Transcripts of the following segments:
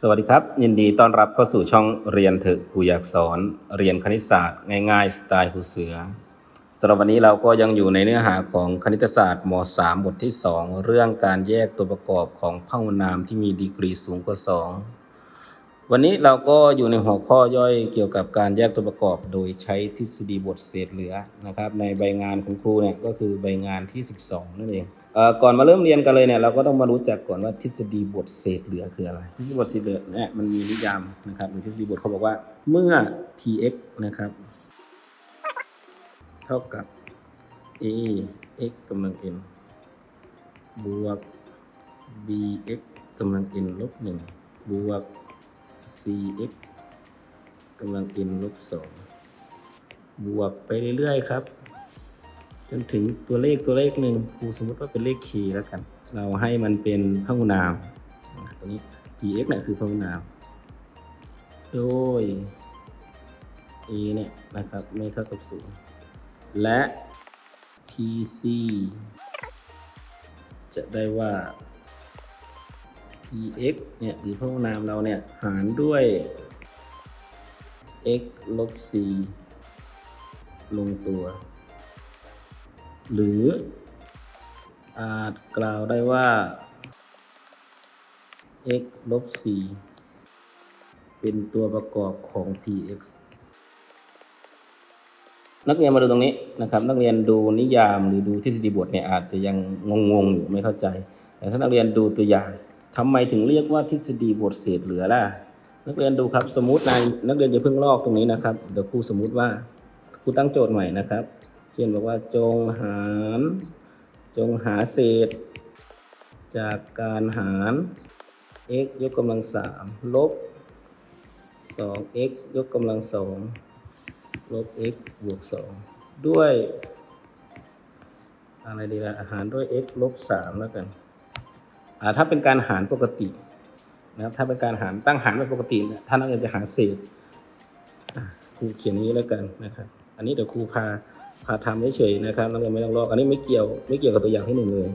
สวัสดีครับ ยินดีต้อนรับเข้าสู่ช่องเรียนเถอะครูอยากสอน เรียนคณิตศาสตร์ง่ายๆ สไตล์ครูเสือสำหรับวันนี้เราก็ยังอยู่ในเนื้อหาของคณิตศาสตร์ม .3 บทที่ 2 เรื่องการแยกตัวประกอบของพหุนามที่มีดีกรีสูงกว่า 2 วันนี้เราก็อยู่ในหัวข้อย่อยเกี่ยวกับการแยกตัวประกอบโดยใช้ทฤษฎีบทเศษเหลือนะครับ ในใบงานของครูเนี่ยก็คือใบงานที่ 12 นั่นเองเอ่อก่อนมาเริ่มเรียนกันเลยเนี่ยเราก็ต้องมารู้จักก่อนว่าทฤษฎีบทเศษเหลือคืออะไร ทฤษฎีบทเศษเหลือเนี่ยมันมีนิยามนะครับในทฤษฎีบทเขาบอกว่าเมื่อ px นะครับ เท่ากับ a x กำลัง n บวก bx กำลัง n ลบหนึ่งบวก cx กำลัง n ลบสองบวกไปเรื่อยๆครับ จนถึงตัวเลขตัวเลขหนึ่งครูสมมติว่าเป็นเลข k แล้วกัน เราให้มันเป็นพหุนามตัวนี้ px เนี่ยคือพหุนาม โดย a เนี่ยนะครับไม่เท่ากับศูนย์และ pc จะได้ว่า px เนี่ยหรือพหุนามเราเนี่ยหารด้วย x ลบ c ลงตัว หรืออาจกล่าวได้ว่า x ลบ c เป็นตัวประกอบของ px นักเรียนมาดูตรงนี้นะครับ นักเรียนดูนิยามหรือดูทฤษฎีบทเนี่ยอาจจะยังงงๆอยู่ไม่เข้าใจ แต่ถ้านักเรียนดูตัวอย่าง ทำไมถึงเรียกว่าทฤษฎีบทเศษเหลือล่ะ นักเรียนดูครับ สมมติในนักเรียนจะเพิ่งลอกตรงนี้นะครับ เดี๋ยวครูสมมุติว่าครูตั้งโจทย์ใหม่นะครับ เช่นบอกว่าจงหาร จงหาเศษ จากการหาร x ยกกำลังสามลบ 2x ยกกำลังสองลบ x บวก 2 ด้วย อะไรดีละอาหารด้วย x ลบ 3 แล้วกัน ถ้าเป็นการหารปกตินะครับถ้าเป็นการหารตั้งหารแบบปกติเนี่ยถ้านักเรียนจะหาเศษครูเขียนนี้แล้วกันนะครับ อันนี้เดี๋ยวครูพาพาทำเฉยๆนะครับนักเรียนไม่ต้องลอกอันนี้ไม่เกี่ยวไม่เกี่ยวกับตัวอย่างที่หนึ่งเลย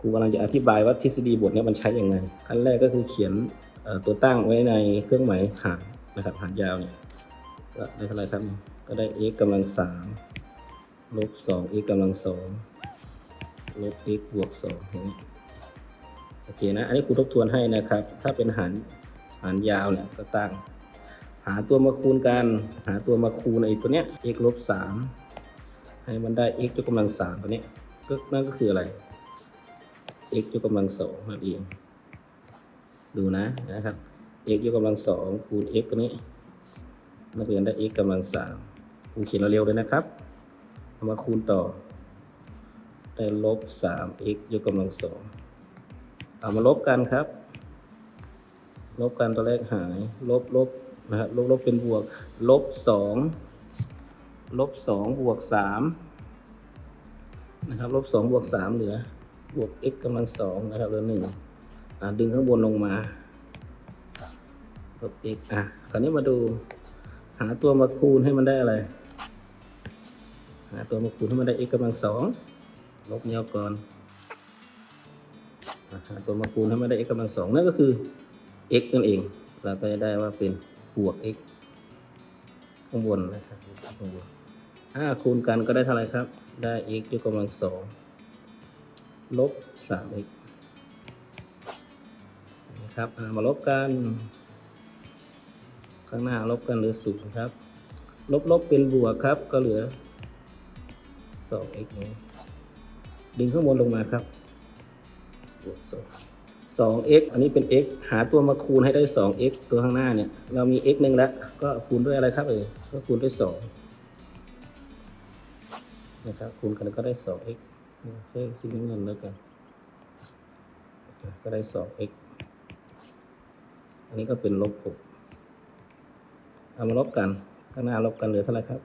ครูกำลังจะอธิบายว่าทฤษฎีบทนี้มันใช้อยังไงขั้นแรกก็คือเขียนตัวตั้งไว้ในเครื่องหมายหารนะครับหารยาวเนี่ยก็ได้เท่าไหร่ครับก็ได้ x กำลังสามลบสอง x กำลังสองลบ x บวกสองอย่างนี้ โอเคนะ อันนี้ครูทบทวนให้นะครับ ถ้าเป็นหารหารยาวเนี่ยก็ตั้ง หาตัวมาคูณกัน หาตัวมาคูณไอ้ตัวเนี้ย x ลบสามให้มันได้ x ยกกำลังสามตัวเนี้ยก็นั่นก็คืออะไร x ยกกำลังสองนั่นเอง ดูนะนะครับ x ยกกำลังสองคูณ x ตัวนี้นักเรียนได้ x กำลังสามครูเขียนเร็วๆเลยนะครับเอามาคูณต่อ ได้ลบสาม x ยกกำลังสอง เอามาลบกันครับ ลบกันตัวแรกหาย ลบลบนะครับลบลบเป็นบวก ลบสองลบสองบวกสามนะครับ ลบสองบวกสามเหลือ บวก x กำลังสองนะครับเหลือหนึ่งดึงข้างบนลงมาลบ x อะคราวนี้มาดู หาตัวมาคูณให้มันได้อะไร หาตัวมาคูณให้มันได้ x กำลังสองลบเนี้ยก่อน ตัวมาคูณให้มันได้ x กำลังสองนั่นก็คือ x นั่นเอง เราก็จะได้ว่าเป็นบวก x ข้างบนนะครับข้างบนถ้าคูณกันก็ได้เท่าไรครับ ได้ x ยกกำลังสองลบสาม x นะครับมาลบกัน ข้างหน้าลบกันเหลือศูนย์ครับ ลบลบเป็นบวกครับก็เหลือ 2x นี้ดึงข้างบนลงมาครับ 2x อันนี้เป็น x หาตัวมาคูณให้ได้ 2x ตัวข้างหน้าเนี่ย เรามี x หนึ่งแล้ว ก็คูณด้วยอะไรครับเอ่ยก็คูณด้วย 2 นะครับ คูณกันก็ได้ 2x ใช้สีน้ำเงินแล้วกัน ก็ได้ 2x อันนี้ก็เป็นลบ6เอามาลบกัน ข้างหน้าลบกันเหลือเท่าไหร่ครับ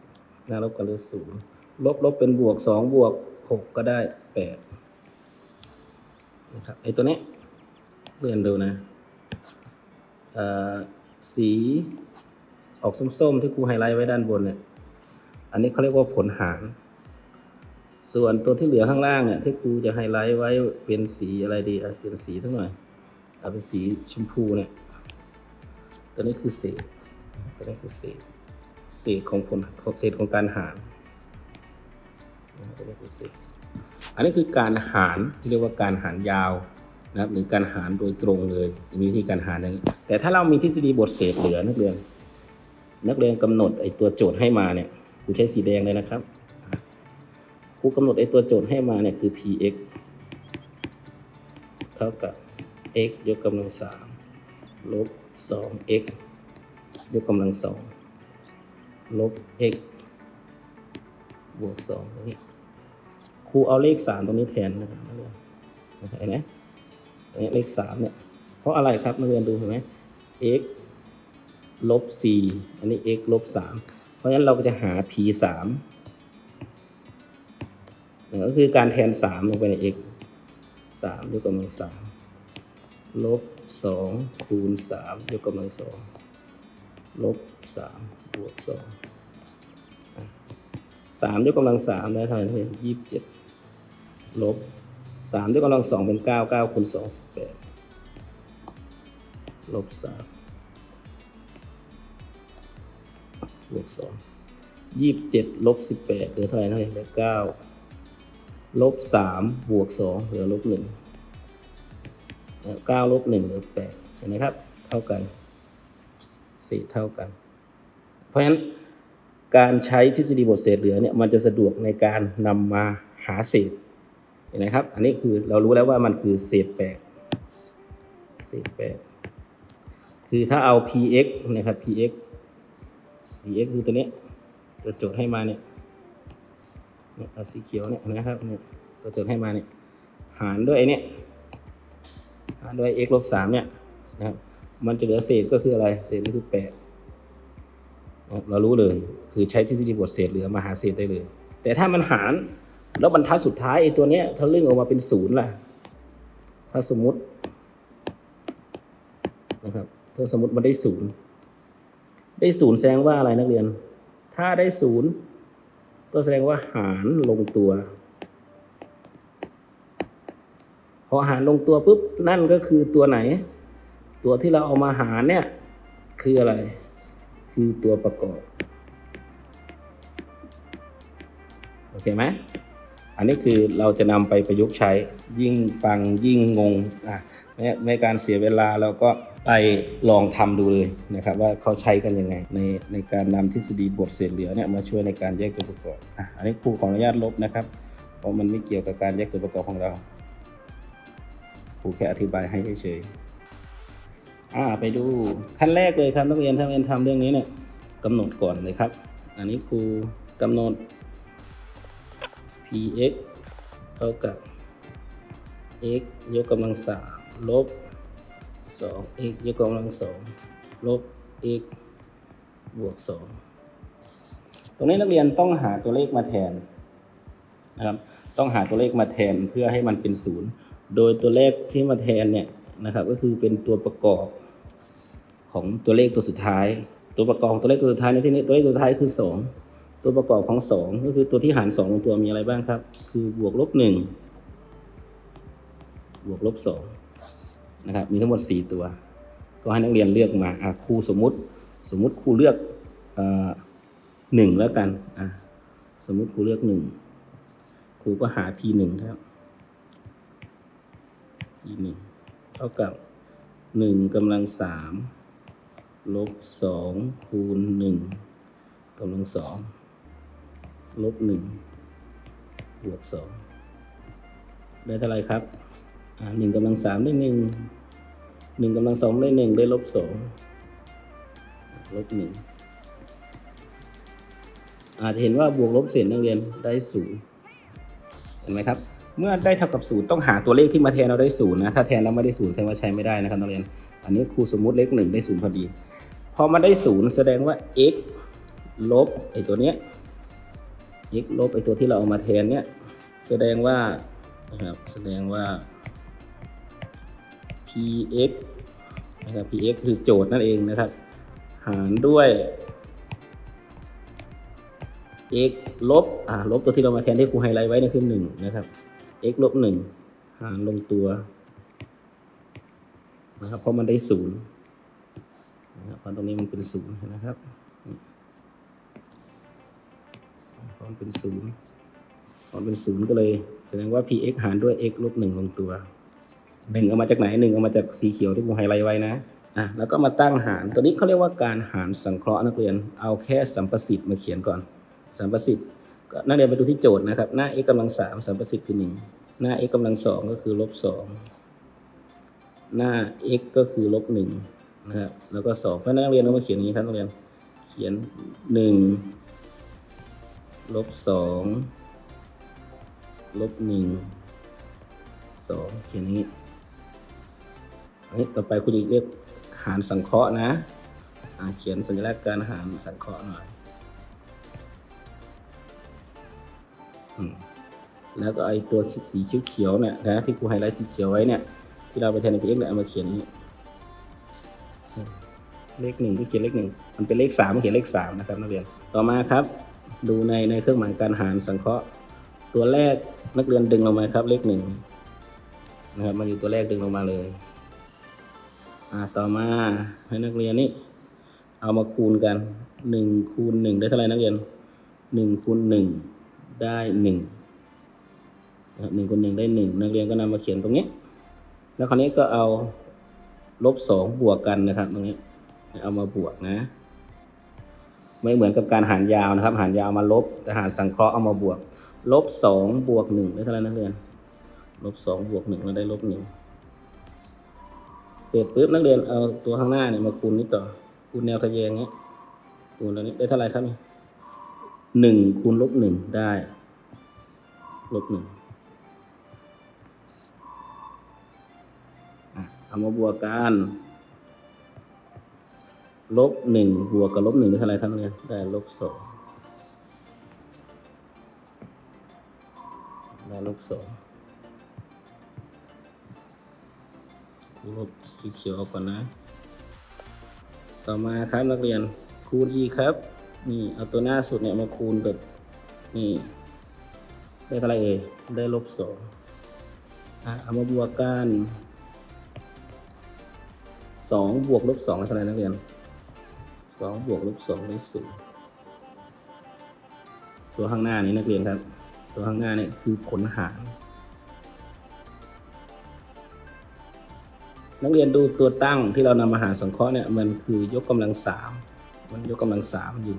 หน้าลบกันเหลือศูนย์ลบลบเป็นบวกสองบวกหกก็ได้แปด นะครับไอ้ตัวนี้เรียนดูนะสีออกส้มๆ ที่ครูไฮไลท์ไว้ด้านบนเนี่ย อันนี้เขาเรียกว่าผลหาร ส่วนตัวที่เหลือข้างล่างเนี่ยที่ครูจะไฮไลท์ไว้เป็นสีอะไรดีอะเป็นสีทั้งหน่อยเอาเป็นสีชมพูเนี่ย ตัวนี้คือเศษ ตัวนี้คือเศษ เศษของผลของเศษของการหารตัวนี้คือเศษ อันนี้คือการหารที่เรียกว่าการหารยาวนะครับหรือการหารโดยตรงเลยมีวิธีการหารอย่างนี้แต่ถ้าเรามีทฤษฎีบทเศษเหลือนักเรียน นักเรียนกำหนดไอตัวโจทย์ให้มาเนี่ยครูใช้สีแดงเลยนะครับครูกำหนดไอตัวโจทย์ให้มาเนี่ยคือ px เท่ากับ x ยกกำลังสามลบสอง x ยกกำลังสองลบ x บวกสองตรงนี้ รูเอาเลขสามตรงนี้แทนนะครับนักเรียนเห็นไหมตรงนี้เลขสามเนี่ย เพราะอะไรครับนักเรียนดูเห็นไหม x ลบสี่อันนี้ x ลบสามเพราะฉะนั้นเราก็จะหา p สามก็คือการแทนสามลงไปใน x สามยกกำลังสามลบสองคูณสามยกกำลังสองลบสามบวกสองสามยกกำลังสามได้เท่าไหร่นักเรียนยี่สิบเจ็ด ลบสามยกำลังสองเป็นเก้าเก้าคูณสองสิบแปดลบสามบวกสองยี่สิบเจ็ดลบสิบแปดเหลือเท่าไหร่นักเรียนเหลือเก้าลบสามบวกสองเหลือลบหนึ่งเก้าลบหนึ่งเหลือแปดเห็นไหมครับ เท่ากันสี่เท่ากัน เพราะฉะนั้นการใช้ทฤษฎีบทเศษเหลือเนี่ยมันจะสะดวกในการนำมาหาเศษ เห็นไหมครับ อันนี้คือเรารู้แล้วว่ามันคือเศษแปดเศษแปดคือถ้าเอา px นะครับ px px คือตัวนี้ตัวโจทย์ให้มาเนี่ยเอาสีเขียวเนี่ยนะครับเนี่ยตัวโจทย์ให้มาเนี่ยหารด้วยไอเนี่ยหารด้วย x ลบสามเนี่ยนะครับมันจะเหลือเศษก็คืออะไร เศษก็คือแปดนะครับเรารู้เลย คือใช้ทฤษฎีบทเศษเหลือมาหาเศษได้เลย แต่ถ้ามันหาร แล้วบรรทัดสุดท้ายไอ้ตัวเนี้ยถ้าเลื่อนออกมาเป็นศูนย์ล่ะ ถ้าสมมตินะครับถ้าสมมติมันได้ศูนย์ได้ศูนย์แสดงว่าอะไรนักเรียน ถ้าได้ศูนย์ก็แสดงว่าหารลงตัว พอหารลงตัวปุ๊บนั่นก็คือตัวไหน ตัวที่เราเอามาหารเนี่ย คืออะไร คือตัวประกอบ โอเคไหม อันนี้คือเราจะนำไปประยุกต์ใช้ยิ่งฟังยิ่งงงอะไม่ไม่การเสียเวลาเราก็ไปลองทำดูเลยนะครับ ว่าเขาใช้กันยังไง ในในการนำทฤษฎีบทเศษเหลือเนี่ยมาช่วยในการแยกตัวประกอบอะอันนี้ครูขออนุญาตลบนะครับ เพราะมันไม่เกี่ยวกับการแยกตัวประกอบของเราครูแค่อธิบายให้เฉยๆอ่าไปดูขั้นแรกเลยครับนักเรียนถ้าเรียนทำเรื่องนี้เนี่ยกำหนดก่อนเลยครับ อันนี้ครูกำหนด px เท่ากับ x ยกกำลังสามลบ 2x ยกกำลังสองลบ x บวกสองตรงนี้นักเรียนต้องหาตัวเลขมาแทนนะครับต้องหาตัวเลขมาแทนเพื่อให้มันเป็นศูนย์โดยตัวเลขที่มาแทนเนี่ยนะครับก็คือเป็นตัวประกอบของตัวเลขตัวสุดท้าย ตัวประกอบของตัวเลขตัวสุดท้ายในที่นี้ตัวเลขตัวสุดท้ายคือสอง ตัวประกอบของสองก็คือตัวที่หารสองลงตัวมีอะไรบ้างครับ คือบวกลบหนึ่งบวกลบสองนะครับ มีทั้งหมดสี่ตัว ก็ให้นักเรียนเลือกมาครูสมมุติ สมมุติครูเลือกหนึ่งแล้วกันสมมุติครูเลือกหนึ่งครูก็หา p หนึ่งครับ p หนึ่งเท่ากับหนึ่งกำลังสามลบสองคูณหนึ่งกำลังสอง ลบหนึ่งบวกสองได้เท่าไรครับอ่าหนึ่งกำลังสามได้หนึ่งหนึ่งกำลังสองได้หนึ่งได้ลบสองลบหนึ่งอาจจะเห็นว่าบวกลบเศษนักเรียนได้ศูนย์เห็นไหมครับ เมื่อได้เท่ากับศูนย์ต้องหาตัวเลขที่มาแทนเราได้ศูนย์นะถ้าแทนเราไม่ได้ศูนย์แสดงว่าใช้ไม่ได้นะครับนักเรียน อันนี้ครูสมมุติเลขหนึ่งได้ศูนย์พอดี พอมาได้ศูนย์แสดงว่า x ลบไอตัวเนี้ย x ลบไอตัวที่เราเอามาแทนเนี่ยแสดงว่านะครับแสดงว่า px นะครับ px คือโจทย์นั่นเองนะครับ หารด้วย x ลบอ่าลบตัวที่เรามาแทนที่ครูไฮไลท์ไว้นี่คือหนึ่งนะครับ x ลบหนึ่งหารลงตัวนะครับเพราะมันได้ศูนย์นะครับเพราะตรงนี้มันเป็นศูนย์นะครับ นี่เพราะมันเป็นศูนย์พอมันเป็นศูนย์ก็เลย แสดงว่า px หารด้วย x ลบหนึ่งลงตัวหนึ่งเอามาจากไหนหนึ่งเอามาจากสีเขียวที่ผมไฮไลท์ไว้นะอะแล้วก็มาตั้งหารตัวนี้เขาเรียกว่าการหารสังเคราะห์นักเรียน เอาแค่สัมประสิทธิ์มาเขียนก่อน สัมประสิทธิ์ก็นักเรียนไปดูที่โจทย์นะครับ หน้า x กำลังสามสัมประสิทธิ์คือหนึ่งหน้า x กำลังสองก็คือลบสองหน้า x ก็คือลบหนึ่งนะครับแล้วก็สองเพราะฉะนั้นนักเรียนต้องมาเขียนอย่างนี้ครับนักเรียนเขียนหนึ่ง ลบสองลบหนึ่งสองเขียนนี้อันนี้ต่อไปคุณจะเรียกหารสังเคราะห์นะเขียนสัญลักษณ์การหารสังเคราะห์หน่อยอแล้วก็ไอตัวสีเขียวๆเนี่ยนะที่ครูไฮไลท์สีเขียวไว้เนี่ย ที่เราไปแทนใน px เนี่ยเอามาเขียนนี้เลขหนึ่งที่เขียนเลขหนึ่งมันเป็นเลขสามเขียนเลขสามนะครับนักเรียนต่อมาครับ ดูในในเครื่องหมายการหารสังเคราะห์ ตัวแรกนักเรียนดึงลงมาครับ เลขหนึ่งนะครับมาอยู่ตัวแรกดึงลงมาเลย อ่าต่อมาให้นักเรียนนี่เอามาคูณกันหนึ่งคูณหนึ่งได้เท่าไหร่นักเรียนหนึ่งคูณหนึ่งได้หนึ่งนะครับหนึ่งคูณหนึ่งได้หนึ่งนักเรียนก็นำมาเขียนตรงนี้ แล้วคราวนี้ก็เอาลบสองบวกกันนะครับ ตรงนี้ เอามาบวกนะ ไม่เหมือนกับการหารยาวนะครับ หารยาวมาลบ แต่หารสังเคราะห์เอามาบวก ลบสองบวกหนึ่งได้เท่าไหร่นักเรียน ลบสองบวกหนึ่งเราได้ลบหนึ่งเสร็จปุ๊บนักเรียนเอาตัวข้างหน้าเนี่ยมาคูณนี่ต่อ คูณแนวทะแยงเนี้ย คูณแล้วนี้ได้เท่าไหร่ครับนี่หนึ่งคูณลบหนึ่งได้ ลบหนึ่งเอามาบวกกัน ลบหนึ่งบวกกับลบหนึ่งได้เท่าไร่ครับนักเรียนได้ลบสองได้ลบสองลบสีเขียวออกก่อนนะ ต่อมาครับนักเรียนคูณ e ครับ นี่เอาตัวหน้าสุดเนี่ยมาคูณกับนี่ได้เท่าไรเอ่ยได้ลบสองอะเอามาบวกกันสองบวกลบสองได้เท่าไรนักเรียน สองบวกลบสองได้ศูนย์ตัวข้างหน้านี้นักเรียนครับ ตัวข้างหน้าเนี่ยคือผลหาร นักเรียนดูตัวตั้งที่เรานำมาหารสังเคราะห์เนี่ยมันคือยกกำลังสามมันยกกำลังสามอยู่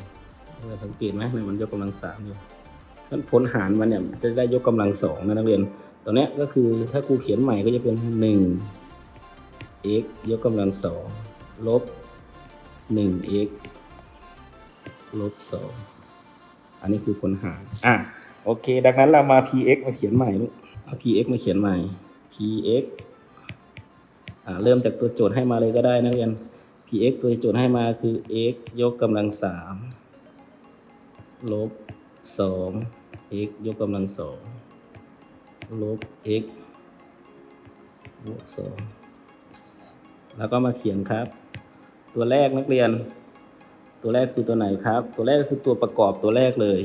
เราสังเกตไหมมันยกกำลังสามอยู่นั้นผลหารมันเนี่ยจะได้ยกกำลังสองนะนักเรียนตัวนี้ก็คือถ้าครูเขียนใหม่ก็จะเป็นหนึ่ง x ยกกำลังสองลบ หนึ่ง x ลบสองอันนี้คือผลหารอะโอเค ดังนั้นเรามา px มาเขียนใหม่ลูกเอา px มาเขียนใหม่ px อ่าเริ่มจากตัวโจทย์ให้มาเลยก็ได้นักเรียน px ตัวโจทย์ให้มาคือ x ยกกำลังสามลบสอง x ยกกำลังสองลบ x บวกสองแล้วก็มาเขียนครับ ตัวแรกนักเรียน ตัวแรกคือตัวไหนครับ ตัวแรกก็คือตัวประกอบตัวแรกเลย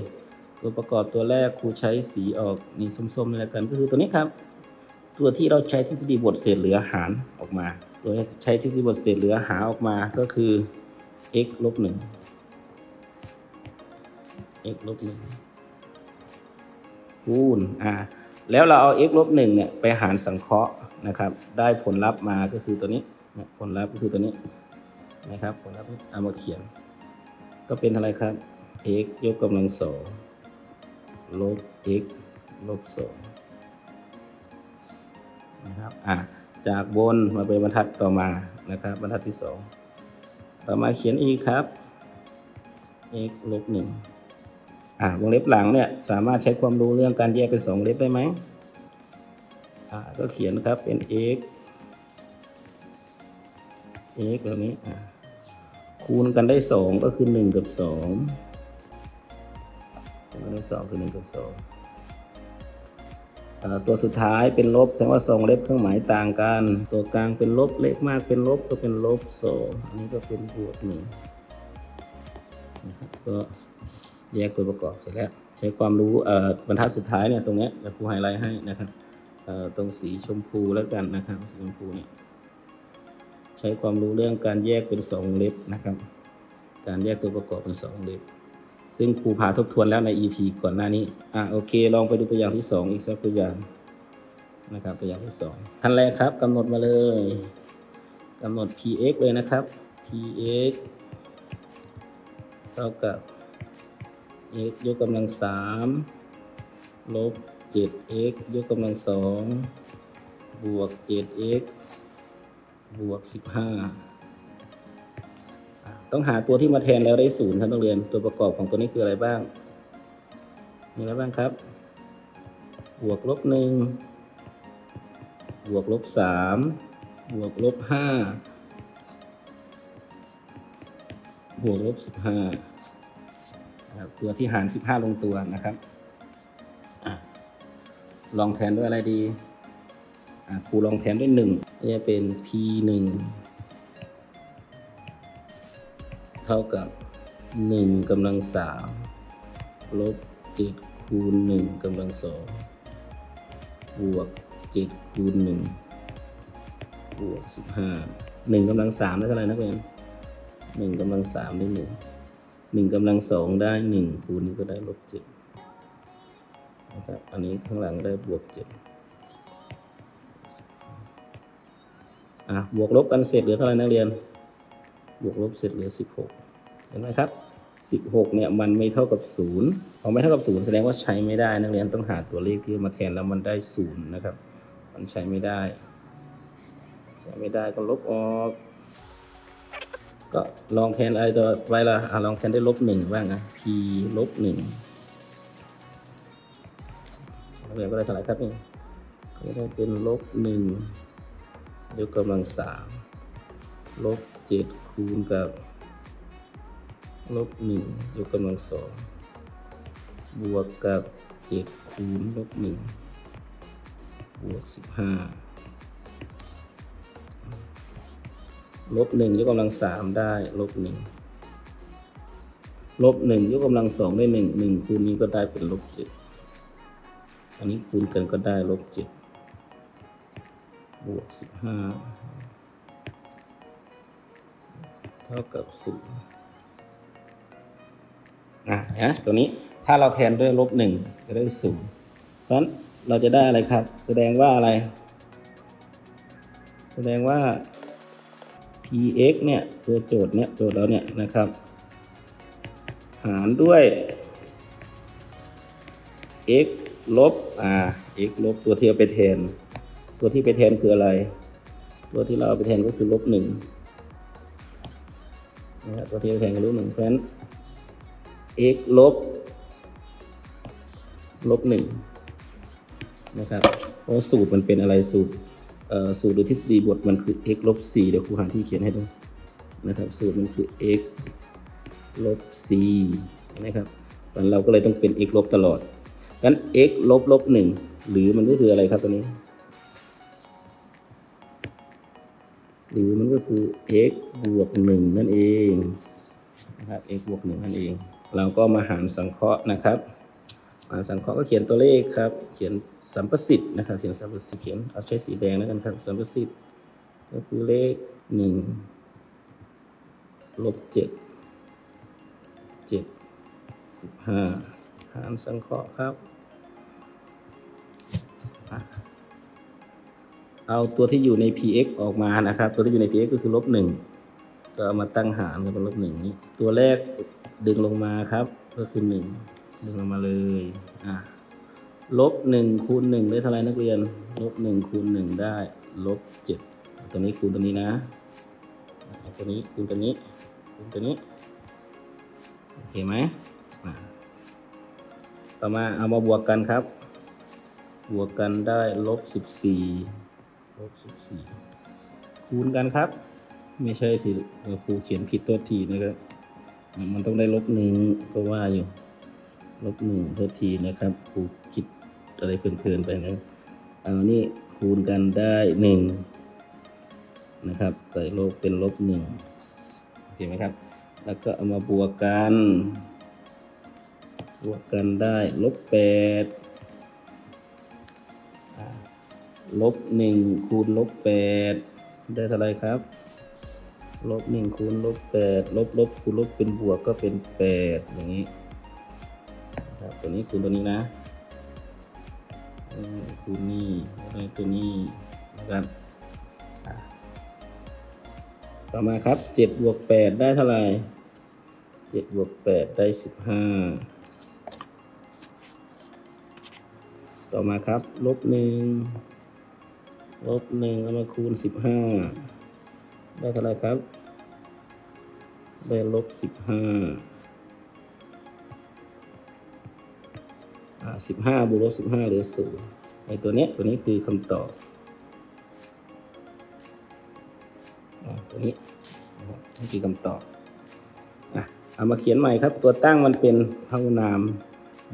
ตัวประกอบตัวแรกครูใช้สีออกนี่ส้มๆนี่แล้วกันก็คือตัวนี้ครับ ตัวที่เราใช้ทฤษฎีบทเศษเหลือหารออกมา ตัวใช้ทฤษฎีบทเศษเหลือหารออกมาก็คือ x ลบหนึ่ง x ลบหนึ่งคูณอ่าแล้วเราเอา x ลบหนึ่งเนี่ยไปหารสังเคราะห์นะครับ ได้ผลลัพธ์มาก็คือตัวนี้ผลลัพธ์ก็คือตัวนี้ นะครับผลลัพธ์เอามาเขียน ก็เป็นอะไรครับ x ยกกำลังสองลบ x ลบสองนะครับอะจากบนมาเป็นบรรทัดต่อมานะครับบรรทัดที่สองต่อมาเขียนอีกครับ x ลบหนึ่งอะวงเล็บหลังเนี่ยสามารถใช้ความรู้เรื่องการแยกเป็นสองเล็บได้ไหมอ่าก็เขียนครับเป็น x x แบบนี้อะ คูณกันได้สองก็คือหนึ่งกับสองคูณกันได้สองคือหนึ่งกับสองตัวสุดท้ายเป็นลบแสดงว่าสองเล็บเครื่องหมายต่างกัน ตัวกลางเป็นลบเลขมากเป็นลบก็เป็นลบสองอันนี้ก็เป็นบวกหนึ่งก็แยกตัวประกอบเสร็จแล้ว ใช้ความรู้บรรทัดสุดท้ายเนี่ยตรงนี้ยเดี๋ยวครูไฮไลท์ให้นะครับตรงสีชมพูแล้วกันนะครับสีชมพูเนี่ย ช้ช้ความรู้เรื่องการแยกเป็นสองเล็บนะครับ การแยกตัวประกอบเป็นสองเล็บ ซึ่งครูพาทบทวนแล้วใน EP ก่อนหน้านี้ อะโอเค ลองไปดูตัวอย่างที่สองอีกสักตัวอย่างนะครับตัวอย่างที่สองขั้นแรกครับกำหนดมาเลยกำหนด px เลยนะครับ px เท่ากับ x ยกกำลังสามลบ 7x ยกกำลังสองบวก 7x บวก 15 ต้องหาตัวที่มาแทนแล้วได้ศูนย์ครับนักเรียน ตัวประกอบของตัวนี้คืออะไรบ้าง มีอะไรบ้างครับ บวกลบหนึ่งบวกลบสามบวกลบห้าบวกลบสิบห้าตัวที่หารสิบห้าลงตัวนะครับอลองแทนด้วยอะไรดีครูลองแทนด้วยหนึ่ง นี่เป็น p 1เท่ากับ 1กำลังสามลบ 7 คูณ 1กำลังสองบวก 7 คูณ 1 บวก 15 1กำลัง3ได้เท่าไหร่นักเรียน1กำลัง3ได้ 1 1กำลัง2ได้ 1 คูณนี้ก็ได้ลบ7นะครับ อันนี้ข้างหลังได้บวก7 อะบวกลบกันเสร็จเหลือเท่าไหร่นักเรียน บวกลบเสร็จเหลือ 16 เห็นไหมครับ 16เนี่ยมันไม่เท่ากับ0พอไม่เท่ากับ0แสดงว่าใช้ไม่ได้นักเรียนต้องหาตัวเลขที่มาแทนแล้วมันได้0นะครับ มันใช้ไม่ได้ ใช้ไม่ได้ก็ลบออก ก็ลองแทนอะไรตัวไปละอะลองแทนได้ลบหนึ่งบ้างนะ p ลบหนึ่งนักเรียนก็ได้เท่าไหร่ครับนี่ก็ได้เป็นลบหนึ่ง ยกกำลังสามลบเจ็ดคูณกับลบหนึ่งยกกำลังสองบวกกับเจ็ดคูณลบหนึ่งบวกสิบห้าลบหนึ่งยกกำลังสามได้ลบหนึ่งลบหนึ่งยกกำลังสองได้หนึ่งหนึ่งคูณนี้ก็ได้เป็นลบเจ็ดอันนี้คูณกันก็ได้ลบเจ็ด บวกสิบห้าเท่ากับศูนย์อะนะตัวนี้ถ้าเราแทนด้วยลบหนึ่งจะได้ศูนย์เพราะฉะนั้นเราจะได้อะไรครับ แสดงว่าอะไร แสดงว่า px เนี่ยตัวโจทย์เนี่ยโจทย์เราเนี่ยนะครับ หารด้วย x ลบอ่า x ลบตัวที่เอาไปแทน ตัวที่ไปแทนคืออะไร ตัวที่เราเอาไปแทนก็คือลบหนึ่งนะครับตัวที่ไปแทนคือลบหนึ่งเพราะฉะนั้น x ลบลบหนึ่งนะครับเพราะสูตรมันเป็นอะไรสูตรอ่อสูตรโดยทฤษฎีบทมันคือ x ลบ4เดี๋ยวครูหาที่เขียนให้ดูนะครับ สูตรมันคือ x ลบ4นะครับมันเราก็เลยต้องเป็น x ลบตลอดงั้น x ลบลบหนึ่งหรือมันก็คืออะไรครับตัวนี้ หรือมันก็คือ x บวกหนึ่งนั่นเองนะครับ x บวกหนึ่งนั่นเอง เราก็มาหารสังเคราะห์นะครับหารสังเคราะห์ก็เขียนตัวเลขครับ เขียนสัมประสิทธิ์นะครับ เขียนสัมประสิทธิ์เขียนเอาใช้สีแดงแล้วกันครับ สัมประสิทธิ์ก็คือเลขหนึ่งลบเจ็ดเจ็ดสิบห้าหารสังเคราะห์ครับ เอาตัวที่อยู่ใน px ออกมานะครับ ตัวที่อยู่ใน px ก็คือลบหนึ่งก็เอามาตั้งหารกันเป็นลบหนึ่งนี้ ตัวแรกดึงลงมาครับ ก็คือหนึ่งดึงลงมาเลยอะลบหนึ่งคูณหนึ่งได้เท่าไหร่นักเรียน ลบหนึ่งคูณหนึ่งได้ลบเจ็ดตัวนี้คูณตัวนี้นะตัวนี้คูณตัวนี้คูณตัวนี้โอเคไหมต่อมาเอามาบวกกันครับ บวกกันได้ลบสิบสี่ ลบสิบสี่คูณกันครับ ไม่ใช่สิครูเขียนผิดตัวทีนะครับมันต้องได้ลบหนึ่งก็ว่าอยู่ลบหนึ่งตัวทีนะครับครูคิดอะไรเพลินๆไปนะเอานี่คูณกันได้หนึ่งนะครับใส่ลบเป็นลบหนึ่งโอเคไหมครับ แล้วก็เอามาบวกกัน บวกกันได้ลบแปด ลบหนึ่งคูณลบแปดได้เท่าไรครับ ลบหนึ่งคูณลบแปดลบลบคูณลบเป็นบวกก็เป็นแปดอย่างนี้ครับตัวนี้คูณตัวนี้นะคูณนี่แล้วก็ตัวนี้นะครับต่อมาครับเจ็ดบวกแปดได้เท่าไหร่เจ็ดบวกแปดได้สิบห้าต่อมาครับลบหนึ่ง ลบหนึ่งเอามาคูณสิบห้าได้เท่าไรครับ ได้ลบสิบห้าสิบห้าบวกลบสิบห้าเหลือศูนย์ไอตัวเนี้ยตัวนี้คือคำตอบอตัวนี้นี่คือคำตอบอะเอามาเขียนใหม่ครับ ตัวตั้งมันเป็นพหุนาม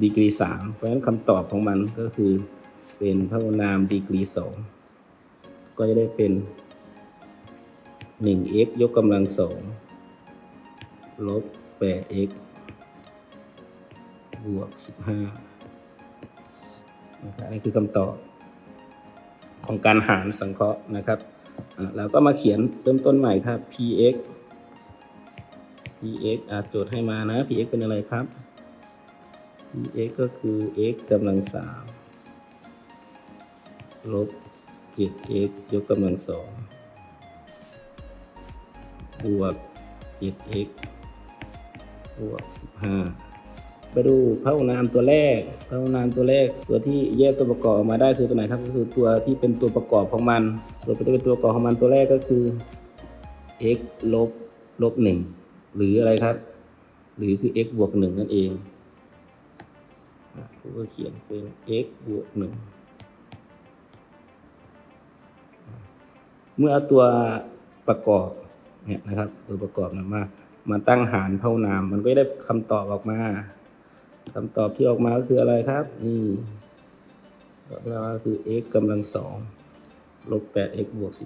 ดีกรีสามเพราะฉะนั้นคำตอบของมันก็คือเป็นพหุนามดีกรีสอง ก็จะได้เป็นหนึ่ง x ยกกำลังสองลบแปด x บวกสิบห้านะครับนี่คือคำตอบของการหารสังเคราะห์นะครับเราก็มาเขียนเริ่มต้นใหม่ครับ px px อาจโจทย์ให้มานะ px เป็นอะไรครับ px ก็คือ x กำลังสามลบ 7x ยกกำลังสองบวก 7x บวก 15 ไปดูพหุนามตัวแรกพหุนามตัวแรก ตัวที่แยกตัวประกอบออกมาได้คือตัวไหนครับ ก็คือตัวที่เป็นตัวประกอบของมัน ตัวที่เป็นตัวประกอบของมันตัวแรกก็คือ x ลบลบ1หรืออะไรครับ หรือคือ x บวก1นั่นเองอะครูก็เขียนเป็น x บวก1 เมื่อเอาตัวประกอบเนี่ยนะครับตัวประกอบนะมามาตั้งหารเท่านาม มันก็ได้คำตอบออกมาคำตอบที่ออกมาก็คืออะไรครับ นี่ตอบมาก็คือ x กำลังสองลบ 8x บวก15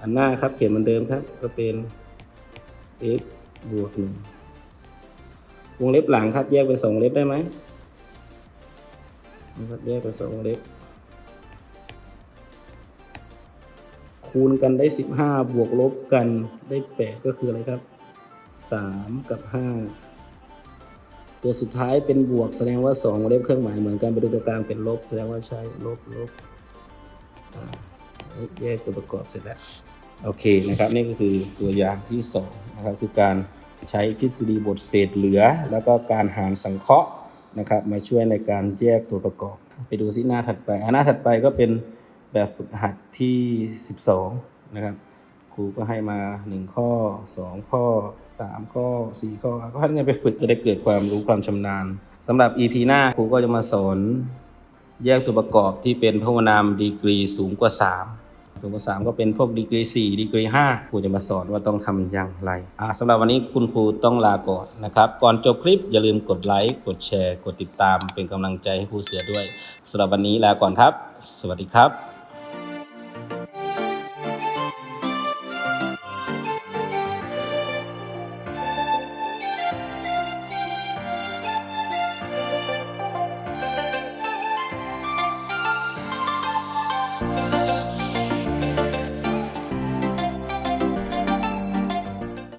อันหน้าครับเขียนเหมือนเดิมครับ ก็เป็น x บวกหนึ่ง วงเล็บหลังครับ แยกเป็นสองวงเล็บได้ไหมนะครับแยกเป็นสองวงเล็บ คูณกันได้สิบห้าบวกลบกันได้แปดก็คืออะไรครับสามกับห้าตัวสุดท้ายเป็นบวกแสดงว่าสองวงเล็บเครื่องหมายเหมือนกันไปดูตัวกลางเป็นลบแสดงว่าใช้ลบลบแยกตัวประกอบเสร็จแล้ว โอเคนะครับ นี่ก็คือตัวอย่างที่สองนะครับคือการ ใช้ทฤษฎีบทเศษเหลือ แล้วก็การหารสังเคราะห์นะครับ มาช่วยในการแยกตัวประกอบ ไปดูที่หน้าถัดไปอะหน้าถัดไปก็เป็นแบบฝึกหัดที่ 12 นะครับ ครูก็ให้มา 1 ข้อ 2 ข้อ 3 ข้อ 4 ข้อ ก็ให้เงินไปฝึกจะได้เกิดความรู้ความชำนาญสำหรับ EP หน้าครูก็จะมาสอนแยกตัวประกอบที่เป็นพหุนามดีกรีสูงกว่า 3 สูงกว่ามก็เป็นพวกดีกรีสี่ดีกรีห้าครูจะมาสอนว่าต้องทำอย่างไรอ่าสำหรับวันนี้คุณครูต้องลาก่อนนะครับ ก่อนจบคลิปอย่าลืมกดไลค์กดแชร์ กดติดตาม เป็นกำลังใจให้ครูเสือด้วยสำหรับวันนี้ลาก่อนครับ สวัสดีครับ